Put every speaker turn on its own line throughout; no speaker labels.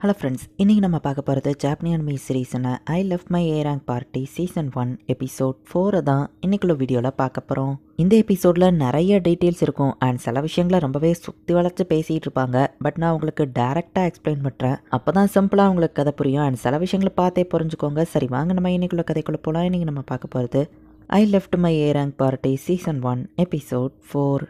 Hello friends இன்றைக்கி நம்ம பார்க்க போகிறது ஜாப்னியன் மீ சீரீஸான I love my A rank party season one episode ஃபோரை தான் இன்னைக்குள்ள வீடியோவில் பார்க்க போகிறோம் இந்த எபிசோடில் நிறைய டீட்டெயில்ஸ் இருக்கும் அண்ட் சில விஷயங்களை ரொம்பவே சுற்றி வளைச்சு பேசிகிட்டு இருப்பாங்க. பட் நான் உங்களுக்கு டேரெக்டாக எக்ஸ்பிளைன் பண்ணுறேன் அப்போ தான் சிம்பிளாக உங்களுக்கு கதை புரியும் அண்ட் சில விஷயங்களை பார்த்தே புரிஞ்சுக்கோங்க. சரி வாங்க நம்ம இன்றைக்குள்ள கதைக்குள்ளே போகலாம் இன்றைக்கி நம்ம பார்க்க போகிறது I left my A rank party season one episode four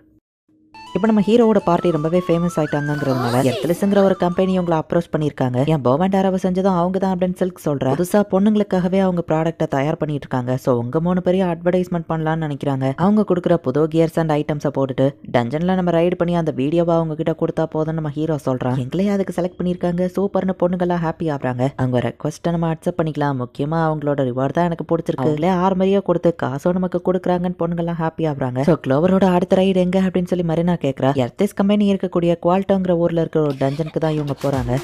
இப்போ நம்ம ஹீரோவோட பார்ட்டி ரொம்பவே ஃபேமஸ் ஆயிட்டாங்கிறதுனால எர்த்தலிஸுங்கிற ஒரு கம்பெனி உங்களை அப்ரோச் பண்ணியிருக்காங்க. என் பர்மண்ட் ஆரவை செஞ்சதும் அவங்க தான் அப்படின்னு சில்க் சொல்கிறேன் புதுசாக பொண்ணுங்களுக்காகவே அவங்க ப்ராடக்ட்டை தயார் பண்ணிட்டு இருக்காங்க ஸோ உங்கள் மூணு பேரையும் அட்வர்டைஸ்மெண்ட் பண்ணலாம்னு நினைக்கிறாங்க. அவங்க கொடுக்குற புது கியர்ஸ் அண்ட் ஐட்டம்ஸை போட்டுட்டு டஞ்சனில் நம்ம ரைடு பண்ணி அந்த வீடியோவை அவங்க கிட்ட கொடுத்தா போதும் நம்ம ஹீரோ சொல்கிறான் எங்களையே அதுக்கு செலக்ட் பண்ணியிருக்காங்க. சூப்பர்னு பொண்ணுங்களாம் ஹாப்பி ஆகுறாங்க. அவங்க ரெக்வஸ்ட்டை நம்ம அக்செப்ட் பண்ணிக்கலாம். முக்கியமாக அவங்களோட ரிவார்ட் தான் எனக்கு பிடிச்சிருக்கு. அவங்களே ஆர்மரியாக கொடுத்து காசும் நமக்கு கொடுக்குறாங்கன்னு பொண்ணுங்களாம் ஹாப்பி ஆகுறாங்க. ஸோ க்ளோவரோட அடுத்த ரைடு எங்க? அப்படின்னு சொல்லி மரினா கேட்குறா எர்த்திஸ் கம்பெனி இருக்கக்கூடிய குவால்டோங்கிற ஊரில் இருக்கிற ஒரு டஞ்சனுக்கு தான் இவங்க போகிறாங்க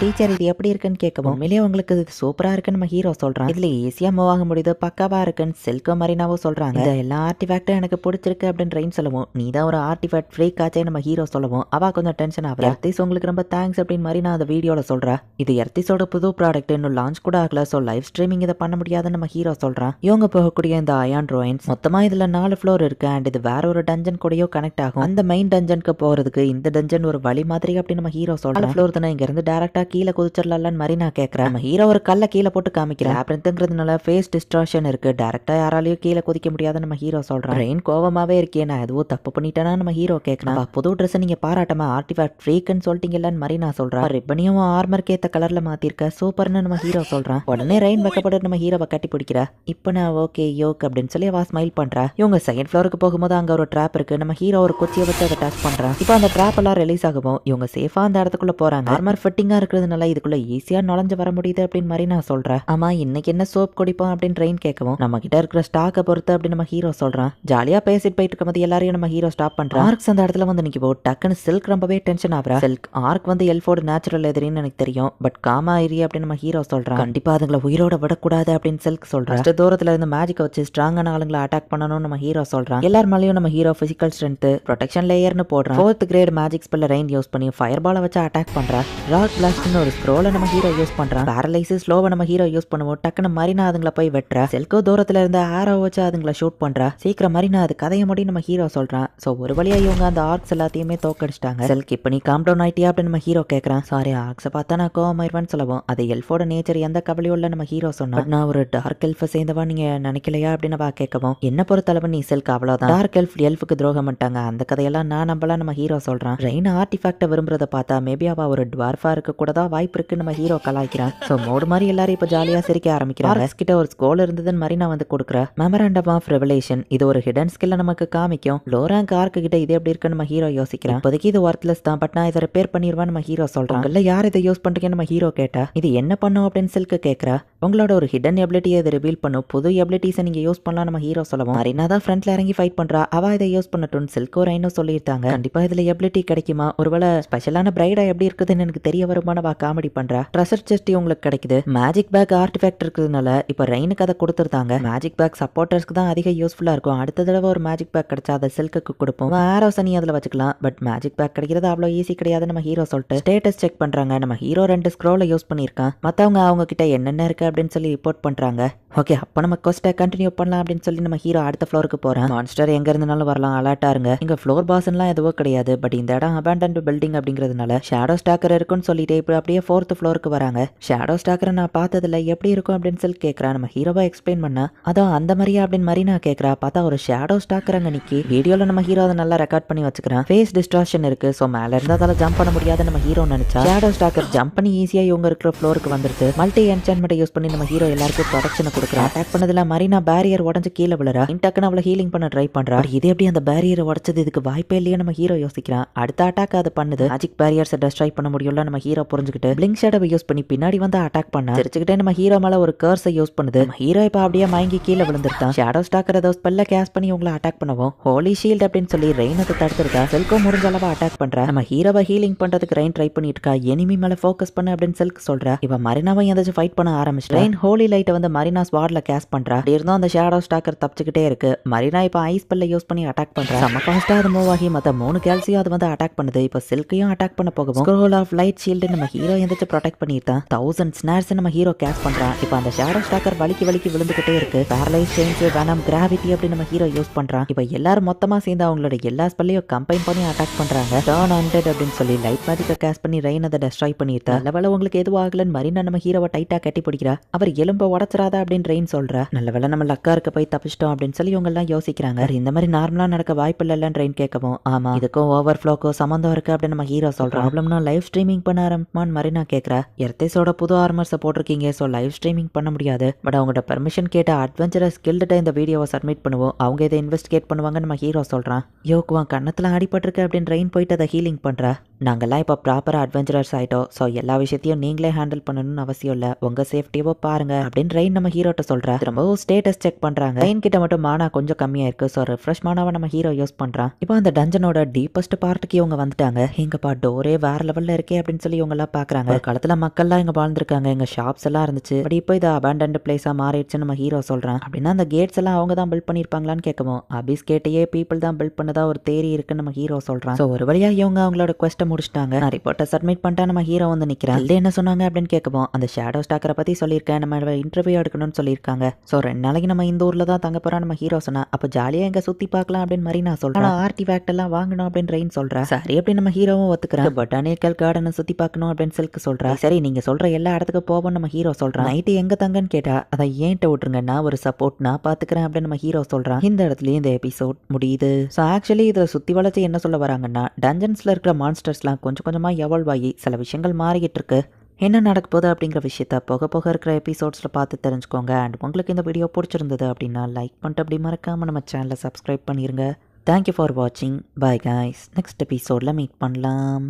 டீச்சர் இது எப்படி இருக்குன்னு கேட்கவும் உண்மையிலேயே உங்களுக்கு இது சூப்பரா இருக்குன்னு நம்ம ஹீரோ சொல்றான். இதுல ஈஸியா மூவ் ஆக முடியுது பக்காவா இருக்குன்னு செல்கோ மரினாவும் சொல்றாங்க. இந்த எல்லா ஆர்டிஃபேக்டும் எனக்கு பிடிச்சிருக்கு அப்படின்னு ரெயின் சொல்லவும். நீ தான் ஒரு ஆர்டிஃபேக்ட் ஃப்ரீக் ஆச்சே நம்ம ஹீரோ சொல்லவும். அவ கொஞ்சம் டென்ஷன் ஆகுறா எர்த்திஸ் உங்களுக்கு ரொம்ப தேங்க்ஸ் அப்படின்னு மரினா அந்த வீடியோல சொல்றா. இது எர்த்திஸோட புது ப்ராடக்ட் இன்னும் லான்ச் கூட ஆகல ஸோ லைவ் ஸ்ட்ரீமிங் இதை பண்ண முடியாதுன்னு நம்ம ஹீரோ சொல்றான். இவங்க போகக்கூடிய இந்த அயான் ரோயின்ஸ் மொத்தமா இதுல நாலு ஃப்ளோர் இருக்கு அண்ட் இது வேற ஒரு டஞ்சன் கூடயோ கனெக்ட் ஆகும். அந்த மெயின் டஞ்சனுக்கு போறதுக்கு இந்த டஞ்சன் ஒரு வழி மாதிரி அப்படின்னு நம்ம ஹீரோ சொல்றான். ஃப்ளோர் தானே இங்க இருந்து டேரக்டா கீழே குதிச்சிடலாம்னு மரினா கேட்கறேன் நம்ம ஹீரோ ஒரு கல்ல கீழே போட்டு காமிக்கிறேன் அப்புறத்துங்கிறதுனால ஃபேஸ் டிஸ்ட்ராக்ஷன் இருக்கு. டேரக்டா யாராலையும் கீழே குதிக்க முடியாதுன்னு நம்ம ஹீரோ சொல்றான். ரெயின் கோவமாவே இருக்கே நான் எதுவும் தப்பு பண்ணிட்டேனா நம்ம ஹீரோ கேட்கணும் புது ட்ரெஸ் நீங்க பாராட்டமா ஆர்டிஃபேக்ட் ஃப்ரீக்குன்னு சொல்லிட்டீங்கல்லன்னு மரினா சொல்றா ரிப்பனியும் ஆர்மருக்கு ஏத்த கலர்ல மாத்திருக்க. சூப்பர்னு நம்ம ஹீரோ சொல்றான். உடனே ரெயின் வைக்கப்பட்டு நம்ம ஹீரோவை கட்டி பிடிக்கிறா. இப்போ நான் ஓகே யோக் அப்படின்னு சொல்லி அவ ஸ்மைல் பண்றா. இவங்க செகண்ட் ஃப்ளோருக்கு போகும்போது அங்க ஒரு ட்ராப் இருக்கு. நம்ம ஹீரோ ஒரு குச்சியை வச்சு அதை டச் பண்றான். இப்போ அந்த ட்ராப் எல்லாம் ரிலீஸ் ஆகவும் இவங்க சேஃபா அந்த இடத்துக்குள்ள போறாங்க. ஆர்மர் ஃபிட்டிங்கா இருக்கிறதுனால இதுக்குள்ள ஈஸியா நுழைஞ்சு வர முடியுது அப்படின்னு மாதிரி நான் சொல்றேன். ஆமா இன்னைக்கு என்ன சோப் குடிப்போம் அப்படின்னு ட்ரெயின் கேட்கவும் நம்ம கிட்ட இருக்கிற ஸ்டாக்கை பொறுத்து அப்படின்னு நம்ம ஹீரோ சொல்றான். ஜாலியா பேசிட்டு போயிட்டு இருக்கும்போது எல்லாரையும் நம்ம ஹீரோ ஸ்டாப் பண்றான். ஆர்க்ஸ் அந்த இடத்துல வந்து நிக்கவோ டக்குன்னு சில்க் ரொம்பவே டென்ஷன் ஆகுறா. சில்க் ஆர்க் வந்து எல்ஃபோர்டு நேச்சுரல் எதிரின்னு எனக்கு தெரியும். பட் காமா ஏரி அப்படின்னு நம்ம ஹீரோ சொல்றான். கண்டிப்பா அதுங்களை உயிரோட விடக்கூடாது அப்படின்னு சில்க் சொல்றான். First தூரத்துல இருந்து மேஜிக் வச்சு ஸ்ட்ராங்கான ஆளுங்களை அட்டாக் பண்ணணும்னு நம்ம ஹீரோ சொல்றான். எல்லார் மேலயும் நம்ம ஹீரோ பிசிக்கல் ஸ்ட்ரென்த் ப்ரொடெக்ஷன் லேயர்னு போடுறான். ஃபோர்த் கிரேட் மேஜிக் ஸ்பெல்ல ரெயின் யூஸ் பண்ணி ஃபயர் பாலை வச்சு அட்டாக் பண்றா ராக் டக்குன்னு ஒரு ஸ்க்ரோலை நம்ம ஹீரோ யூஸ் பண்றான். பேரலைசிஸ் ஸ்லோவை நம்ம ஹீரோ யூஸ் பண்ணுவோம். டக்குன்னு மரினா அதுங்களை போய் வெட்டுற. செல்கோ தூரத்துல இருந்து ஆரோ வச்சு அதுங்களை ஷூட் பண்றா. சீக்கிரம் மரினா அது கதையை முடி நம்ம ஹீரோ சொல்றான். சோ ஒரு வழியா இவங்க அந்த ஆர்க்ஸ் எல்லாத்தையுமே தோக்கடிச்சிட்டாங்க. செல்க் இப்போ நீ காம் டவுன் ஆயிட்டியா அப்படின்னு நம்ம ஹீரோ கேட்கறான் சாரி ஆர்க்ஸை பார்த்தா நான் கோவமாயிருவேன்னு சொல்லுவோம். அது எல்ஃபோட நேச்சர் எந்த கவலையும் இல்லை நம்ம ஹீரோ சொன்னா நான் ஒரு டார்க் எல்ஃபை சேர்ந்தவா நீங்க நினைக்கலையா அப்படின்னு அவ கேட்கவும் என்ன பொறுத்தளவு நீ செல்க் அவ்வளவுதான்? டார்க் எல்ஃப் எல்ஃபுக்கு துரோகம் பண்ணிட்டாங்க. அந்த கதையெல்லாம் நான் நம்பலாம் நம்ம ஹீரோ சொல்றான். ரெயின் ஆர்டிஃபேக்டை விரும்புறத பார்த்தா மேபி அவ ஒரு டுவார்ஃபா இருக்க கூட தான் வாய்ப்பு இருக்கு நம்ம ஹீரோ கலாய்க்கிறான் ஸோ மோடு மாதிரி எல்லாரும் இப்போ ஜாலியா சிரிக்க ஆரம்பிக்கிறாங்க. கிட்ட ஒரு ஸ்கோல் இருந்ததுன்னு மரினா வந்து கொடுக்குற மெமரண்டம் ஆஃப் ரெவலேஷன் இது ஒரு ஹிடன் ஸ்கில்ல நமக்கு காமிக்கும். லோ ரேங்க் ஆர்க்கு கிட்ட இது எப்படி இருக்குன்னு நம்ம ஹீரோ யோசிக்கிறேன். இப்போதைக்கு இது ஒர்த்லெஸ் தான் பட் நான் இதை ரிப்பேர் பண்ணிடுவேன் நம்ம ஹீரோ சொல்றான். இல்ல யார் இதை யூஸ் பண்றீங்கன்னு நம்ம ஹீரோ கேட்டா இது என்ன பண்ணும் அப்படின்னு சில்க்கு கேட்கறா உங்களோட ஒரு ஹிடன் எபிலிட்டியை இதை ரிவீல் பண்ணும். புது எபிலிட்டிஸை நீங்க யூஸ் பண்ணலாம் நம்ம ஹீரோ சொல்லவும். மரினா தான் ஃப்ரண்ட்ல இறங்கி ஃபைட் பண்றா. அவ இதை யூஸ் பண்ணட்டும் சில்கோ ரைனும் சொல்லியிருந்தாங்க கண்டிப்பா இதுல எபிலிட்டி கிடைக்குமா? ஒருவேளை ஸ்பெஷலான பிரைடா எப்படி இருக்குதுன்னு எனக்கு தெரிய வருமான வா காமெடி பண்றா? ட்ரெஷர் செஸ்டி உங்களுக்கு கிடைக்குது. மேஜிக் பேக் ஆர்டிஃபேக்ட் இருக்கிறதுனால இப்போ ரெயினுக்கு அதை கொடுத்துருந்தாங்க. மேஜிக் பேக் சப்போர்ட்டர்ஸ்க்கு தான் அதிக யூஸ்ஃபுல்லா இருக்கும். அடுத்த தடவை ஒரு மேஜிக் பேக் கிடைச்சா அதை சில்க்கு கொடுப்போம். ஆரோஸ் நீ அதில் வச்சுக்கலாம். பட் மேஜிக் பேக் கிடைக்கிறது அவ்வளோ ஈஸி கிடையாது நம்ம ஹீரோ சொல்லிட்டு ஸ்டேட்டஸ் செக் பண்றாங்க. நம்ம ஹீரோ ரெண்டு ஸ்க்ரோல யூஸ் பண்ணியிருக்கான். மற்றவங்க அவங்க கிட்ட என்னென்ன இருக்கு அப்படின்னு சொல்லி ரிப்போர்ட் பண்றாங்க. ஓகே அப்போ நம்ம கொஸ்ட்டை கண்டினியூ பண்ணலாம் அப்படின்னு சொல்லி நம்ம ஹீரோ அடுத்த ஃப்ளோருக்கு போறேன். மான்ஸ்டர் எங்க இருந்தாலும் வரலாம். அலர்ட்டா இருங்க. இங்க ஃப்ளோர் பாஸ்லாம் எதுவும் கிடையாது. பட் இந்த இடம் அபேண்டன்ட் பில்டிங் அப்படிங்கிறதுனால ஷேடோ ஸ்டாக்கர் இருக்குன்னு சொல்லிட்டு இப்போ அப்படியே ஃபோர்த் ஃப்ளோருக்கு வராங்க. ஷேடோ ஸ்டாக்கரை நான் பார்த்ததில்ல எப்படி இருக்கும் அப்படின்னு சொல்லி கேட்கறா நம்ம ஹீரோவா எக்ஸ்பிளைன் பண்ணா அதான் அந்த மாதிரியா அப்படின்னு மாதிரி நான் கேட்குறா பார்த்தா ஒரு ஷேடோ ஸ்டாக்கர் அங்கே நிற்கி வீடியோவில் நம்ம ஹீரோ அதை நல்லா ரெக்கார்ட் பண்ணி வச்சுக்கிறான். ஃபேஸ் டிஸ்ட்ராக்ஷன் இருக்கு. ஸோ மேல இருந்தால் ஜம்ப் பண்ண முடியாது நம்ம ஹீரோ நினைச்சா ஷேடோ ஸ்டாக்கர் ஜம்ப் பண்ணி ஈஸியாக இவங்க இருக்கிற ஃப்ளோருக்கு வந்துருது. மல்டி என்சான்மெண்ட்டை யூஸ் பண்ணி நம்ம ஹீரோ எல்லாருக்கும் ப்ரொடக்ஷனை கொடுக்குறான் அட்டாக் பண்ணதில் மரினா பேரியர் உடஞ்சு கீழே விழுறா. இன்டக்குன்னு அவளை ஹீலிங் பண்ண ட்ரை பண்றா. இது எப்படி அந்த பேரியரை உடச்சது இதுக்கு வாய்ப்பே இல்லையே நம்ம ஹீரோ யோசிக்கிறான். அடுத்த அட்டாக் அது பண்ணுது. மேஜிக் பேரியர்ஸை டெஸ்ட்ராய் பண்ண முடியும்ல நம்ம ஹீரோ புரிஞ்சுக்கிட்டு பிளிங்க் ஷேடவை யூஸ் பண்ணி பின்னாடி வந்து அட்டாக் பண்ண சிரிச்சுக்கிட்டே நம்ம ஹீரோ மேல ஒரு கர்ஸை யூஸ் பண்ணுது. ஹீரோ இப்ப அப்படியே மயங்கி கீழே விழுந்துருக்கான் ஷேடோ ஸ்டாக்கர் ஏதோ ஸ்பெல்ல கேஸ் பண்ணி உங்களை அட்டாக் பண்ணவும் ஹோலி ஷீல்ட் அப்படின்னு சொல்லி ரெயின் அதை தடுத்துருக்கா செல்கோ முடிஞ்ச அளவு அட்டாக் பண்ற. நம்ம ஹீரோவை ஹீலிங் பண்றதுக்கு ரெயின் ட்ரை பண்ணிட்டு இருக்கா எனிமி மேல ஃபோக்கஸ் பண்ணு அப்படின்னு செல்க் சொல்ற. இவ மரினாவை எதாச்சும் ஃபைட் பண்ண ஆரம்பிச்சு ரெயின் ஹோலி லைட்டை வந்து மரினா ஸ்வாட்ல கேஸ் பண்றா. அப்படி இருந்தும் அந்த ஷேடோ ஸ்டாக்கர் தப்பிச்சுக்கிட்டே இருக்கு. மரினா இப்ப ஐஸ் பெல்ல யூஸ் பண்ணி அட்டாக் பண்றா. நம்ம ஃபாஸ்டா அது மூவ் ஆகி மத்த மூணு கேல்சியும் அது வந்து அட்டாக் பண்ணுது. இப்ப சில்கையும் அட்டாக் பண்ண போகவும் ஸ்க்ரோல் ஆஃப் லைட் ஷீல்டு நம்ம ஹீரோ எந்திரிச்சு ப்ரொடெக்ட் பண்ணிட்டான் தௌசண்ட் ஸ்னார்ஸ் நம்ம ஹீரோ கேஸ் பண்றான். இப்ப அந்த ஷேடோ ஸ்டாக்கர் வலிக்கு வலிக்கு விழுந்துகிட்டே இருக்கு. பேரலைஸ் சேஞ்ச் வேணாம் கிராவிட்டி அப்படி நம்ம ஹீரோ யூஸ் பண்றான். இப்ப எல்லாரும் மொத்தமா சேர்ந்து அவங்களோட எல்லா ஸ்பெல்லையும் கம்பைன் பண்ணி அட்டாக் பண்றாங்க. டர்ன் ஹண்ட்ரட் அப்படின்னு சொல்லி லைட் மேஜிக்கை கேஸ் பண்ணி ரெயின் அதை டெஸ்ட்ராய் பண்ணியிருந்தா நல்ல உங்களுக்கு எதுவும் ஆகலன்னு மரினா நம்ம ஹீரோவை டைட்டா கட்டி பிடிக்கிறா. அவர் எலும்ப உடச்சிராதா அப்படின்னு ரெயின் சொல்றா. நல்லவேளை நம்ம லக்கா இருக்க போய் தப்பிச்சிட்டோம் அப்படின்னு சொல்லி இவங்க எல்லாம் யோசிக்கிறாங்க. இந்த மாதிரி நார்மலா நடக்க வாய்ப்பு இல்லைன்னு ரெயின் கேட்கவும் ஆமா இதுக்கும் ஓவர் ஃபுளோக்கும் சம்மந்தம் இருக்கு அப்படின்னு நம்ம ஹீரோ சொல்றோம் ப்ராப்ளம்னா லைவ் ஸ்ட்ரீமிங் பண்ண ரஹ்மான் மரினா கேட்கறா எர்த்தேஸோட புது ஆர்மர்ஸை போட்டிருக்கீங்க ஸோ லைவ் ஸ்ட்ரீமிங் பண்ண முடியாது. பட் அவங்கள்ட்ட பெர்மிஷன் கேட்ட அட்வென்ச்சரஸ் கில்டுட்ட இந்த வீடியோவை சப்மிட் பண்ணுவோம். அவங்க இதை இன்வெஸ்டிகேட் பண்ணுவாங்கன்னு நம்ம ஹீரோ சொல்கிறான் யோக்குவான் கண்ணத்தில் அடிபட்டிருக்கு அப்படின்னு ரெயின் போயிட்டு அதை ஹீலிங் பண்றா. நாங்கெல்லாம் இப்போ ப்ராப்பராக அட்வென்ச்சரர்ஸ் ஆயிட்டோம். ஸோ எல்லா விஷயத்தையும் நீங்களே ஹேண்டில் பண்ணணும்னு அவசியம் இல்லை. உங்க சேஃப்டியவோ பாருங்க அப்படின்னு ரெயின் நம்ம ஹீரோட்ட சொல்றா. திரும்பவும் ஸ்டேட்டஸ் செக் பண்றாங்க. ரெயின் கிட்ட மட்டும் மானா கொஞ்சம் கம்மியா இருக்கு. ஸோ ரிஃப்ரெஷ் மானாவை நம்ம ஹீரோ யூஸ் பண்ணுறான் இப்போ அந்த டஞ்சனோட டீப்பஸ்ட் பார்ட்டுக்கு இவங்க வந்துட்டாங்க. எங்கப்பா டோரே வேற லெவல்ல இருக்கே அப்படின்னு சொல்லி இவங்கெல்லாம் பார்க்குறாங்க பாக்குறாங்க. ஒரு காலத்தில் மக்கள்லாம் இங்க வாழ்ந்திருக்காங்க. எங்க ஷாப்ஸ் எல்லாம் இருந்துச்சு. பட் இப்போ இது அபேண்டன்ட் பிளேஸாக மாறிடுச்சுன்னு நம்ம ஹீரோ சொல்கிறான் அப்படின்னா அந்த கேட்ஸ் எல்லாம் அவங்க தான் பில்ட் பண்ணியிருப்பாங்களான்னு கேட்கவும். அபிஸ் கேட்டையே பீப்புள் தான் பில்ட் பண்ணதா ஒரு தேரி இருக்குன்னு நம்ம ஹீரோ சொல்கிறான் ஸோ ஒரு வழியா இவங்க அவங்களோட கொஸ்ட்டை முடிச்சிட்டாங்க. நான் ரிப்போர்ட்டை சப்மிட் பண்ணிட்டா நம்ம ஹீரோ வந்து நிக்கிறேன். இல்லை என்ன சொன்னாங்க அப்படின்னு கேட்கவும் அந்த ஷேடோ ஸ்டாக்கரை பத்தி சொல்லியிருக்கேன். நம்ம இன்டர்வியூ எடுக்கணும்னு சொல்லியிருக்காங்க. ஸோ ரெண்டு நாளைக்கு நம்ம இந்த ஊர்ல தான் தங்க போகிறோம் நம்ம ஹீரோ சொன்னா. அப்போ ஜாலியா எங்கே சுத்தி பார்க்கலாம் அப்படின்னு மாதிரி நான் சொல்றேன் ஆர்டிஃபேக்ட் எல்லாம் வாங்கணும் அப்படின்னு ரெயின் சொல்றேன் சரி அப்படி நம்ம ஹீரோவும் ஒத்துக்கிறேன் பொட்டானிக்கல் கார்டனை சுத்தி பார்க்கணும் அப்படின்னு சில்க்கு சொல்கிறேன் சரி நீங்க சொல்ற எல்லா இடத்துக்கு போவோம் நம்ம ஹீரோ சொல்றான் நைட்டு எங்க தங்கன்னு கேட்டா அதை ஏன்ட்ட விட்டுருங்க. நான் ஒரு சப்போர்ட் நான் பார்த்துக்கிறேன் அப்படின்னு நம்ம ஹீரோ சொல்றான் இந்த இடத்துலயும் இந்த எபிசோட் முடியுது. ஸோ ஆக்சுவலி இதில் சுத்தி வளர்ச்சி என்ன சொல்ல வராங்கன்னா டஞ்சன்ஸ்ல இருக்கிற மான்ஸ்டர்ஸ்லாம் கொஞ்சம் கொஞ்சமாக எவால்வ் ஆகி சில விஷயங்கள் மாறிக்கிட்டு இருக்கு. என்ன நடக்க போகுது அப்படிங்கிற விஷயத்த போக போக இருக்கிற எபிசோட்ஸில் பார்த்து தெரிஞ்சுக்கோங்க. அண்ட் உங்களுக்கு இந்த வீடியோ பிடிச்சிருந்தது அப்படின்னா லைக் பண்ணிட்டு அப்படி மறக்காமல் நம்ம சேனலை சப்ஸ்கிரைப் பண்ணிடுங்க தேங்க்யூ ஃபார் வாட்சிங் பாய் காய்ஸ் நெக்ஸ்ட் எபிசோடில் மீட் பண்ணலாம்.